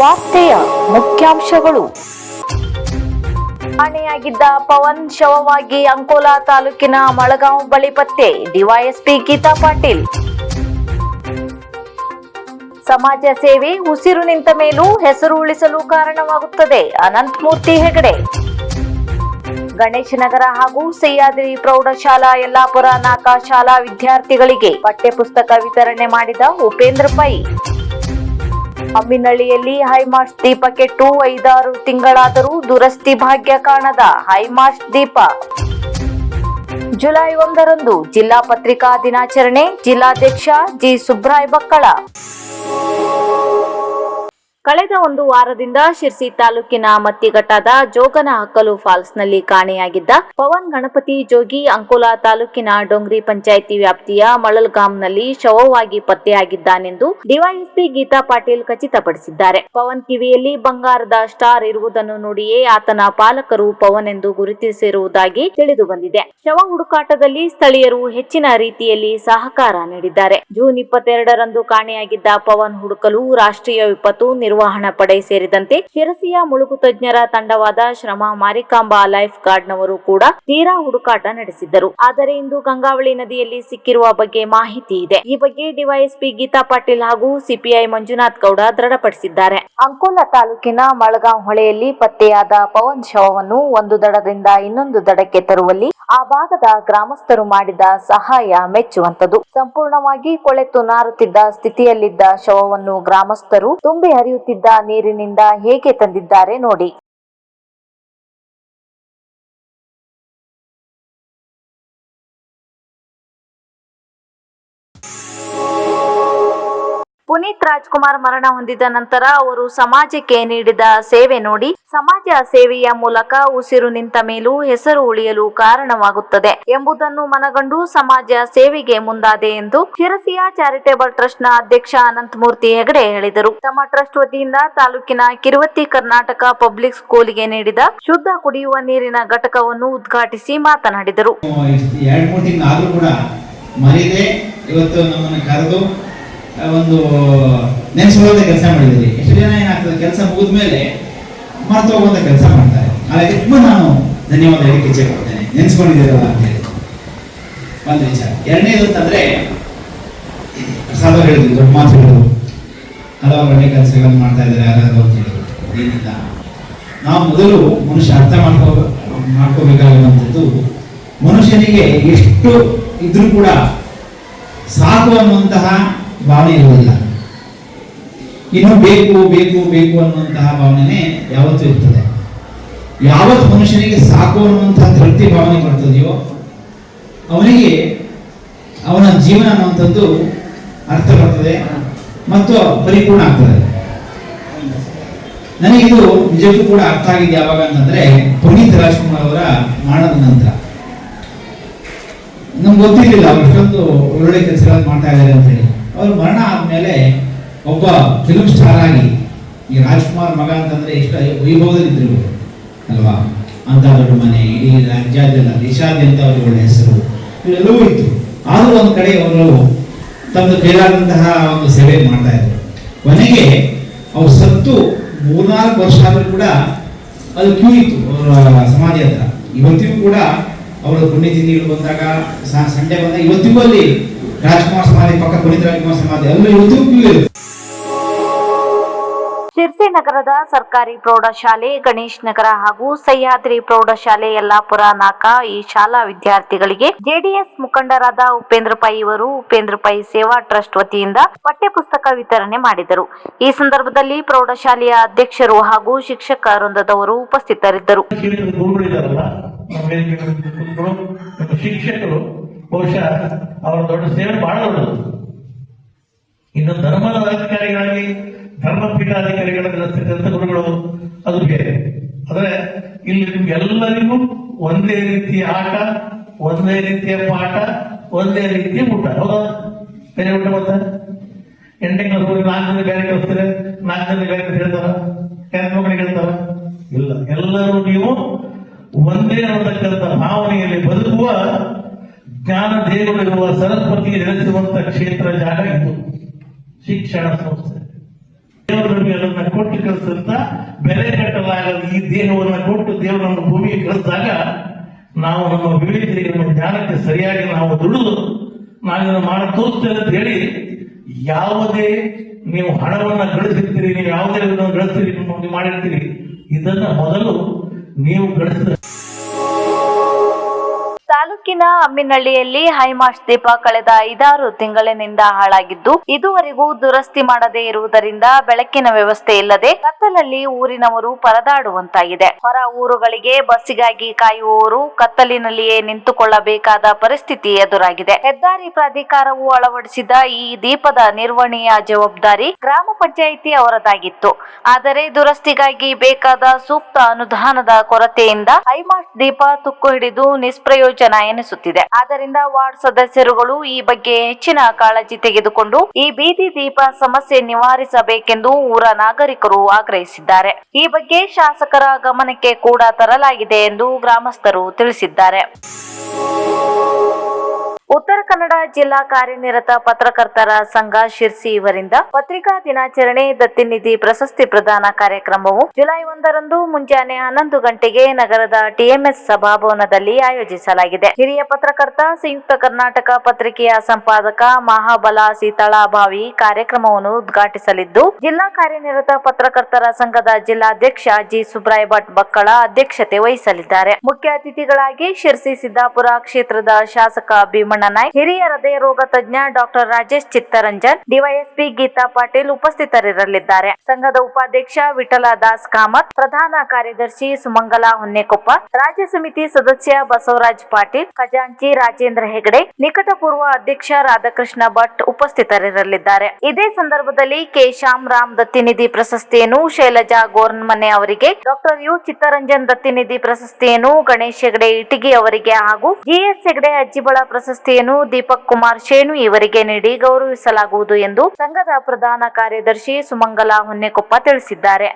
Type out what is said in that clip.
ವಾರ್ತೆಯ ಮುಖ್ಯಾಂಶಗಳು. ಕಾಣೆಯಾಗಿದ್ದ ಪವನ್ ಶವವಾಗಿ ಅಂಕೋಲಾ ತಾಲೂಕಿನ ಮಳಗಾಂವ್ ಬಳಿ ಪತ್ತೆ ಡಿವೈಎಸ್ಪಿ ಗೀತಾ ಪಾಟೀಲ್. ಸಮಾಜ ಸೇವೆ ಉಸಿರು ನಿಂತ ಮೇಲೂ ಹೆಸರು ಉಳಿಸಲು ಕಾರಣವಾಗುತ್ತದೆ ಅನಂತಮೂರ್ತಿ ಹೆಗಡೆ. ಗಣೇಶನಗರ ಹಾಗೂ ಸಹ್ಯಾದ್ರಿ ಪ್ರೌಢಶಾಲಾ ಯಲ್ಲಾಪುರ ನಾಕಾ ಶಾಲಾ ವಿದ್ಯಾರ್ಥಿಗಳಿಗೆ ಪಠ್ಯಪುಸ್ತಕ ವಿತರಣೆ ಮಾಡಿದ ಉಪೇಂದ್ರ ಪೈ. ಹಮ್ಮಿನಳ್ಳಿಯಲ್ಲಿ ಹೈಮಾಸ್ಟ್ ದೀಪ ಕೆಟ್ಟು ಐದಾರು ತಿಂಗಳಾದರೂ ದುರಸ್ತಿ ಭಾಗ್ಯ ಕಾಣದ ಹೈಮಾಸ್ಟ್ ದೀಪ. ಜುಲೈ ಒಂದರಂದು ಜಿಲ್ಲಾ ಪತ್ರಿಕಾ ದಿನಾಚರಣೆ, ಜಿಲ್ಲಾಧ್ಯಕ್ಷ ಜಿ ಸುಬ್ರಾಯ್ ಬಕ್ಕಳ. ಕಳೆದ ಒಂದು ವಾರದಿಂದ ಶಿರ್ಸಿ ತಾಲೂಕಿನ ಮತ್ತಿಘಟ್ಟದ ಜೋಗನ ಹಕ್ಕಲು ಫಾಲ್ಸ್ನಲ್ಲಿ ಕಾಣೆಯಾಗಿದ್ದ ಪವನ್ ಗಣಪತಿ ಜೋಗಿ ಅಂಕೋಲಾ ತಾಲೂಕಿನ ಡೊಂಗ್ರಿ ಪಂಚಾಯಿತಿ ವ್ಯಾಪ್ತಿಯ ಮಳಲ್ಗಾಂನಲ್ಲಿ ಶವವಾಗಿ ಪತ್ತೆಯಾಗಿದ್ದಾನೆಂದು ಡಿವೈಎಸ್ಪಿ ಗೀತಾ ಪಾಟೀಲ್ ಖಚಿತಪಡಿಸಿದ್ದಾರೆ. ಪವನ್ ಕಿವಿಯಲ್ಲಿ ಬಂಗಾರದ ಸ್ಟಾರ್ ಇರುವುದನ್ನು ನೋಡಿಯೇ ಆತನ ಪಾಲಕರು ಪವನ್ ಎಂದು ಗುರುತಿಸಿರುವುದಾಗಿ ತಿಳಿದು ಬಂದಿದೆ ಶವ ಹುಡುಕಾಟದಲ್ಲಿ ಸ್ಥಳೀಯರು ಹೆಚ್ಚಿನ ರೀತಿಯಲ್ಲಿ ಸಹಕಾರ ನೀಡಿದ್ದಾರೆ. ಜೂನ್ ಇಪ್ಪತ್ತೆರಡರಂದು ಕಾಣೆಯಾಗಿದ್ದ ಪವನ್ ಹುಡುಕಲು ರಾಷ್ಟ್ರೀಯ ವಿಪತ್ತು ನಿರ್ವಹಣಾ ಪಡೆ ಸೇರಿದಂತೆ ಶಿರಸಿಯ ಮುಳುಗು ತಜ್ಞರ ತಂಡವಾದ ಶ್ರಮ ಮಾರಿಕಾಂಬಾ ಲೈಫ್ ಗಾರ್ಡ್ನವರು ಕೂಡ ತೀರಾ ಹುಡುಕಾಟ ನಡೆಸಿದ್ದರು. ಆದರೆ ಇಂದು ಗಂಗಾವಳಿ ನದಿಯಲ್ಲಿ ಸಿಕ್ಕಿರುವ ಬಗ್ಗೆ ಮಾಹಿತಿ ಇದೆ. ಈ ಬಗ್ಗೆ ಡಿವೈಎಸ್ಪಿ ಗೀತಾ ಪಾಟೀಲ್ ಹಾಗೂ ಸಿಪಿಐ ಮಂಜುನಾಥ್ ಗೌಡ ದೃಢಪಡಿಸಿದ್ದಾರೆ. ಅಂಕೋಲಾ ತಾಲೂಕಿನ ಮಳಗಾಂ ಹೊಳೆಯಲ್ಲಿ ಪತ್ತೆಯಾದ ಪವನ್ ಶವವನ್ನು ಒಂದು ದಡದಿಂದ ಇನ್ನೊಂದು ದಡಕ್ಕೆ ತರುವಲ್ಲಿ ಆ ಭಾಗದ ಗ್ರಾಮಸ್ಥರು ಮಾಡಿದ ಸಹಾಯ ಮೆಚ್ಚುವಂತದ್ದು ಸಂಪೂರ್ಣವಾಗಿ ಕೊಳೆತು ನಾರುತ್ತಿದ್ದ ಸ್ಥಿತಿಯಲ್ಲಿದ್ದ ಶವವನ್ನು ಗ್ರಾಮಸ್ಥರು ತುಂಬಿ ಹರಿಯುತ್ತಿದ್ದ ನೀರಿನಿಂದ ಹೇಗೆ ತಂದಿದ್ದಾರೆ ನೋಡಿ. ಪುನೀತ್ ರಾಜ್ಕುಮಾರ್ ಮರಣ ಹೊಂದಿದ ನಂತರ ಅವರು ಸಮಾಜಕ್ಕೆ ನೀಡಿದ ಸೇವೆ ನೋಡಿ ಸಮಾಜ ಸೇವೆಯ ಮೂಲಕ ಉಸಿರು ನಿಂತ ಮೇಲೂ ಹೆಸರು ಉಳಿಯಲು ಕಾರಣವಾಗುತ್ತದೆ ಎಂಬುದನ್ನು ಮನಗಂಡು ಸಮಾಜ ಸೇವೆಗೆ ಮುಂದಾದೆ ಎಂದು ಶಿರಸಿಯ ಚಾರಿಟೇಬಲ್ ಟ್ರಸ್ಟ್ನ ಅಧ್ಯಕ್ಷ ಅನಂತಮೂರ್ತಿ ಹೆಗಡೆ ಹೇಳಿದರು. ತಮ್ಮ ಟ್ರಸ್ಟ್ ವತಿಯಿಂದ ತಾಲೂಕಿನ ಕಿರುವತ್ತಿ ಕರ್ನಾಟಕ ಪಬ್ಲಿಕ್ ಸ್ಕೂಲ್ಗೆ ನೀಡಿದ ಶುದ್ಧ ಕುಡಿಯುವ ನೀರಿನ ಘಟಕವನ್ನು ಉದ್ಘಾಟಿಸಿ ಮಾತನಾಡಿದರು. ಒಂದು ನೆನೆಸ್ಕೊಳ್ಳೋದೇ ಕೆಲಸ ಮಾಡಿದ್ದೀರಿ. ಎಷ್ಟು ಜನ ಏನಾಗ್ತದೆ? ಕೆಲಸ ಮುಗಿದ ಮೇಲೆ ಮರ್ತು ಹೋಗುವಂಥ ಕೆಲಸ ಮಾಡ್ತಾರೆ. ಹಾಗಾಗಿ ತುಂಬ ನಾನು ಧನ್ಯವಾದ ಹೇಳಿಕೆ ಇಚ್ಛೆ ಪಡ್ತೇನೆ. ನೆನೆಸ್ಕೊಂಡಿದ್ದೀರಲ್ಲ ಅಂತೇಳಿ ಒಂದು ವಿಚಾರ. ಎರಡನೇದು ಅಂತಂದ್ರೆ, ಪ್ರಸಾದ ಹೇಳಿದ್ರು, ದೊಡ್ಡ ಮಾತು ಹಲವಾರು ಒಳ್ಳೆ ಕೆಲಸಗಳನ್ನು ಮಾಡ್ತಾ ಇದ್ದಾರೆ, ಯಾರಾದರೂ ಅಂತ ಹೇಳಿದ್ರು ಏನಿಲ್ಲ ನಾವು ಮೊದಲು ಮನುಷ್ಯ ಅರ್ಥ ಮಾಡ್ಕೋ, ಮಾಡ್ಕೋಬೇಕಾಗಿರುವಂಥದ್ದು, ಮನುಷ್ಯನಿಗೆ ಎಷ್ಟು ಇದ್ರೂ ಕೂಡ ಸಾಕು ಅನ್ನುವಂತಹ ಭಾವನೆ ಇರುವುದಿಲ್ಲ. ಇನ್ನು ಬೇಕು ಬೇಕು ಬೇಕು ಅನ್ನುವಂತಹ ಭಾವನೆ ಯಾವತ್ತೂ ಇರ್ತದೆ. ಯಾವತ್ತು ಮನುಷ್ಯನಿಗೆ ಸಾಕು ಅನ್ನುವಂತಹ ತೃಪ್ತಿ ಭಾವನೆ ಬರ್ತದೆಯೋ, ಅವನಿಗೆ ಅವನ ಜೀವನ ಅನ್ನುವಂಥದ್ದು ಅರ್ಥ ಬರ್ತದೆ ಮತ್ತು ಪರಿಪೂರ್ಣ ಆಗ್ತದೆ. ನನಗಿದು ನಿಜಕ್ಕೂ ಕೂಡ ಅರ್ಥ ಆಗಿದೆ ಯಾವಾಗ ಅಂತಂದ್ರೆ ಪುನೀತ್ ರಾಜ್ಕುಮಾರ್ ಅವರ ಮಾಡದ ನಂತರ. ನಮ್ಗೆ ಗೊತ್ತಿರಲಿಲ್ಲ ಅವ್ರು ಕೆಲಸಗಳನ್ನು ಮಾಡ್ತಾ ಇದ್ದಾರೆ ಅಂತ ಹೇಳಿ. ಅವ್ರ ಮರಣ ಆದ್ಮೇಲೆ ಒಬ್ಬ ಫಿಲ್ಮ್ ಸ್ಟಾರ್ ಆಗಿ ಈ ರಾಜ್ಕುಮಾರ್ ಮಗ ಅಂತಂದ್ರೆ ಎಷ್ಟು ವೈಭವದಲ್ಲಿ ಇದ್ರು ಅಲ್ವಾ? ಅಂತ ದೊಡ್ಡ ಮನೆ, ಇಡೀ ರಾಜ್ಯಾದ್ಯಂತ, ದೇಶಾದ್ಯಂತ ಅವ್ರಿಗೆ ಒಳ್ಳೆ ಹೆಸರು. ಇವೆಲ್ಲವೂ ಇತ್ತು. ಆದರೂ ಒಂದು ಕಡೆ ಅವರು ತಮ್ಮ ಕೈಲಾದಂತಹ ಒಂದು ಸೇವೆ ಮಾಡ್ತಾ ಇದ್ರು. ಕೊನೆಗೆ ಅವ್ರು ಸತ್ತು ಮೂರ್ನಾಲ್ಕು ವರ್ಷ ಆದ್ರೂ ಕೂಡ ಅದು ಕ್ಯೂ ಇತ್ತು ಅವರ ಸಮಾಧಿ ಹತ್ರ. ಇವತ್ತಿಗೂ ಕೂಡ ಅವರ ಪುಣ್ಯತಿಥಿಗಳು ಬಂದಾಗ ಸಂಡೆ ಬಂದಾಗ ಇವತ್ತಿಗೂ ಅಲ್ಲಿ ರಾಜ್ಕುಮಾರ್ ಸಮಾಧಿ ಪಕ್ಕ ಪುನೀತ್ ರಾಜ್ಕುಮಾರ್ ಸಮಾಧಿ ಅಲ್ಲಿ ಇವತ್ತಿಗೂ ಕ್ಯೂ ಇರುತ್ತೆ ಶಿರ್ಸಿ ನಗರದ ಸರ್ಕಾರಿ ಪ್ರೌಢಶಾಲೆ ಗಣೇಶ್ ನಗರ ಹಾಗೂ ಸಹ್ಯಾದ್ರಿ ಪ್ರೌಢಶಾಲೆ ಯಲ್ಲಾಪುರ ನಾಕ ಈ ಶಾಲಾ ವಿದ್ಯಾರ್ಥಿಗಳಿಗೆ ಜೆಡಿಎಸ್ ಮುಖಂಡರಾದ ಉಪೇಂದ್ರ ಪೈ ಇವರು ಉಪೇಂದ್ರ ಪೈ ಸೇವಾ ಟ್ರಸ್ಟ್ ವತಿಯಿಂದ ಪಠ್ಯಪುಸ್ತಕ ವಿತರಣೆ ಮಾಡಿದರು. ಈ ಸಂದರ್ಭದಲ್ಲಿ ಪ್ರೌಢಶಾಲೆಯ ಅಧ್ಯಕ್ಷರು ಹಾಗೂ ಶಿಕ್ಷಕ ವೃಂದದವರು ಉಪಸ್ಥಿತರಿದ್ದರು ಬಹುಶಃ ಅವರ ದೊಡ್ಡ ಸೇವೆ ಬಹಳ ದೊಡ್ಡದು ಇನ್ನು ಧರ್ಮದ ಅಧಿಕಾರಿಗಳಾಗಿ ಧರ್ಮ ಪೀಠಾಧಿಕಾರಿಗಳಲ್ಲಿರ್ತಕ್ಕಂಥ ಗುರುಗಳು ಅದು ಬೇರೆ. ಆದರೆ ಇಲ್ಲಿ ನಿಮ್ಗೆಲ್ಲರಿಗೂ ಒಂದೇ ರೀತಿಯ ಆಟ, ಒಂದೇ ರೀತಿಯ ಪಾಠ, ಒಂದೇ ರೀತಿಯ ಊಟ. ಹೌದಾ? ಬೇರೆ ಊಟ ಮತ್ತೆ? ಎಂಟನೇ ಕ್ಲಾಸ್ ಹೋಗಿ ನಾಲ್ಕು ಜನ ಬೇರೆ ಕಲಿಸ್ತಾರೆ ನಾಲ್ಕು ಜನ ಬೇರೆ ಹೇಳ್ತಾರ? ಮಕ್ಕಳಿಗೆ ಹೇಳ್ತಾರ? ಇಲ್ಲ. ಎಲ್ಲರೂ ನೀವು ಒಂದೇ ಅನ್ನತಕ್ಕಂಥ ಭಾವನೆಯಲ್ಲಿ ಬದುಕುವ ಜ್ಞಾನ ದೇವರಿರುವ ಸರಸ್ವತಿ ನೆಲೆಸುವಂತ ಕ್ಷೇತ್ರ ಜಾಗ ಇದು. ಶಿಕ್ಷಣ ಸಂಸ್ಥೆ. ದೇವರ ನಮಗೆ ಅದನ್ನ ಕೊಟ್ಟು ಕಳಿಸಂತ ಬೆಲೆ ಕಟ್ಟಲಾಗದ ಈ ದೇಹವನ್ನು ಕೊಟ್ಟು ದೇವರನ್ನು ಭೂಮಿಗೆ ಕಳಿಸಿದಾಗ ನಾವು ನಮ್ಮ ವಿವೇಚನೆಗೆ ನಮ್ಮ ಜ್ಞಾನಕ್ಕೆ ಸರಿಯಾಗಿ ನಾವು ದುಡಿದು ನಾವು ಇದನ್ನು ಮಾಡ ತೋರಿಸ್ತೇವೆ ಅಂತ ಹೇಳಿ ಯಾವುದೇ ನೀವು ಹಣವನ್ನ ಗಳಿಸಿರ್ತೀರಿ, ನೀವು ಯಾವುದೇ ಗಳಿಸ್ತೀರಿ ಮಾಡಿರ್ತೀರಿ, ಇದನ್ನ ಮೊದಲು ನೀವು ಗಳಿಸಿದ ತಾಲೂಕಿನ ಅಮ್ಮಿನಹಳ್ಳಿಯಲ್ಲಿ ಹೈಮಾಸ್ಟ್ ದೀಪ ಕಳೆದ ಐದಾರು ತಿಂಗಳಿನಿಂದ ಹಾಳಾಗಿದ್ದು, ಇದುವರೆಗೂ ದುರಸ್ತಿ ಮಾಡದೇ ಇರುವುದರಿಂದ ಬೆಳಕಿನ ವ್ಯವಸ್ಥೆ ಇಲ್ಲದೆ ಕತ್ತಲಲ್ಲಿ ಊರಿನವರು ಪರದಾಡುವಂತಾಗಿದೆ. ಹೊರ ಊರುಗಳಿಗೆ ಬಸ್ಸಿಗಾಗಿ ಕಾಯುವವರು ಕತ್ತಲಿನಲ್ಲಿಯೇ ನಿಂತುಕೊಳ್ಳಬೇಕಾದ ಪರಿಸ್ಥಿತಿ ಎದುರಾಗಿದೆ. ಹೆದ್ದಾರಿ ಪ್ರಾಧಿಕಾರವು ಅಳವಡಿಸಿದ ಈ ದೀಪದ ನಿರ್ವಹಣೆಯ ಜವಾಬ್ದಾರಿ ಗ್ರಾಮ ಪಂಚಾಯಿತಿ ಅವರದಾಗಿತ್ತು. ಆದರೆ ದುರಸ್ತಿಗಾಗಿ ಬೇಕಾದ ಸೂಕ್ತ ಅನುದಾನದ ಕೊರತೆಯಿಂದ ಹೈಮಾಸ್ಟ್ ದೀಪ ತುಕ್ಕು ಹಿಡಿದು ನಿಷ್ಪ್ರಯೋಜನ ಎನಿಸುತ್ತಿದೆ. ಆದ್ದರಿಂದ ವಾರ್ಡ್ ಸದಸ್ಯರುಗಳು ಈ ಬಗ್ಗೆ ಹೆಚ್ಚಿನ ಕಾಳಜಿ ತೆಗೆದುಕೊಂಡು ಈ ಬೀದಿ ದೀಪ ಸಮಸ್ಯೆ ನಿವಾರಿಸಬೇಕೆಂದು ಊರ ನಾಗರಿಕರು ಆಗ್ರಹಿಸಿದ್ದಾರೆ. ಈ ಬಗ್ಗೆ ಶಾಸಕರ ಗಮನಕ್ಕೆ ಕೂಡ ತರಲಾಗಿದೆ ಎಂದು ಗ್ರಾಮಸ್ಥರು ತಿಳಿಸಿದ್ದಾರೆ. ಉತ್ತರ ಕನ್ನಡ ಜಿಲ್ಲಾ ಕಾರ್ಯನಿರತ ಪತ್ರಕರ್ತರ ಸಂಘ ಶಿರ್ಸಿ ಇವರಿಂದ ಪತ್ರಿಕಾ ದಿನಾಚರಣೆ ದತ್ತಿನಿಧಿ ಪ್ರಶಸ್ತಿ ಪ್ರದಾನ ಕಾರ್ಯಕ್ರಮವು ಜುಲೈ ಒಂದರಂದು ಮುಂಜಾನೆ ಹನ್ನೊಂದು ಗಂಟೆಗೆ ನಗರದ ಟಿಎಂಎಸ್ ಸಭಾಭವನದಲ್ಲಿ ಆಯೋಜಿಸಲಾಗಿದೆ. ಹಿರಿಯ ಪತ್ರಕರ್ತ, ಸಂಯುಕ್ತ ಕರ್ನಾಟಕ ಪತ್ರಿಕೆಯ ಸಂಪಾದಕ ಮಹಾಬಲ ಸೀತಾಳಾಭಾವಿ ಕಾರ್ಯಕ್ರಮವನ್ನು ಉದ್ಘಾಟಿಸಲಿದ್ದು, ಜಿಲ್ಲಾ ಕಾರ್ಯನಿರತ ಪತ್ರಕರ್ತರ ಸಂಘದ ಜಿಲ್ಲಾಧ್ಯಕ್ಷ ಜಿ ಸುಬ್ರಾಯ್ ಭಟ್ ಬಕ್ಕಳ ಅಧ್ಯಕ್ಷತೆ ವಹಿಸಲಿದ್ದಾರೆ. ಮುಖ್ಯ ಅತಿಥಿಗಳಾಗಿ ಶಿರ್ಸಿ ಸಿದ್ದಾಪುರ ಕ್ಷೇತ್ರದ ಶಾಸಕ ಭೀಮಣ್ಣ ನಾಯ್ಕ್, ಹಿರಿಯ ಹೃದಯ ರೋಗ ತಜ್ಞ ಡಾಕ್ಟರ್ ರಾಜೇಶ್ ಚಿತ್ತರಂಜನ್, ಡಿವೈಎಸ್ಪಿ ಗೀತಾ ಪಾಟೀಲ್ ಉಪಸ್ಥಿತರಿರಲಿದ್ದಾರೆ. ಸಂಘದ ಉಪಾಧ್ಯಕ್ಷ ವಿಠಲ ದಾಸ್ ಕಾಮತ್, ಪ್ರಧಾನ ಕಾರ್ಯದರ್ಶಿ ಸುಮಂಗಲ ಹೊನ್ನೆಕೊಪ್ಪ, ರಾಜ್ಯ ಸಮಿತಿ ಸದಸ್ಯ ಬಸವರಾಜ್ ಪಾಟೀಲ್, ಖಜಾಂಚಿ ರಾಜೇಂದ್ರ ಹೆಗಡೆ, ನಿಕಟಪೂರ್ವ ಅಧ್ಯಕ್ಷ ರಾಧಾಕೃಷ್ಣ ಭಟ್ ಉಪಸ್ಥಿತರಿರಲಿದ್ದಾರೆ. ಇದೇ ಸಂದರ್ಭದಲ್ಲಿ ಕೆ ಶ್ಯಾಮ್ ರಾಮ್ ದತ್ತಿನಿಧಿ ಪ್ರಶಸ್ತಿಯನ್ನು ಶೈಲಜಾ ಗೋರ್ನ್ಮನೆ ಅವರಿಗೆ, ಡಾಕ್ಟರ್ ಯು ಚಿತ್ತರಂಜನ್ ದತ್ತಿನಿಧಿ ಪ್ರಶಸ್ತಿಯನ್ನು ಗಣೇಶ್ ಹೆಗಡೆ ಇಟಗಿ ಅವರಿಗೆ ಹಾಗೂ ಜಿಎಸ್ ಹೆಗಡೆ ಅಜ್ಜಿಬಳ ಪ್ರಶಸ್ತಿಯನ್ನು ದೀಪಕ್ ಕುಮಾರ್ ಶೇಣು ಇವರಿಗೆ ನೀಡಿ ಗೌರವಿಸಲಾಗುವುದು ಎಂದು ಸಂಘದ ಪ್ರಧಾನ ಕಾರ್ಯದರ್ಶಿ ಸುಮಂಗಲ ಹೊನ್ನೆಕೊಪ್ಪ ತಿಳಿಸಿದ್ದಾರೆ.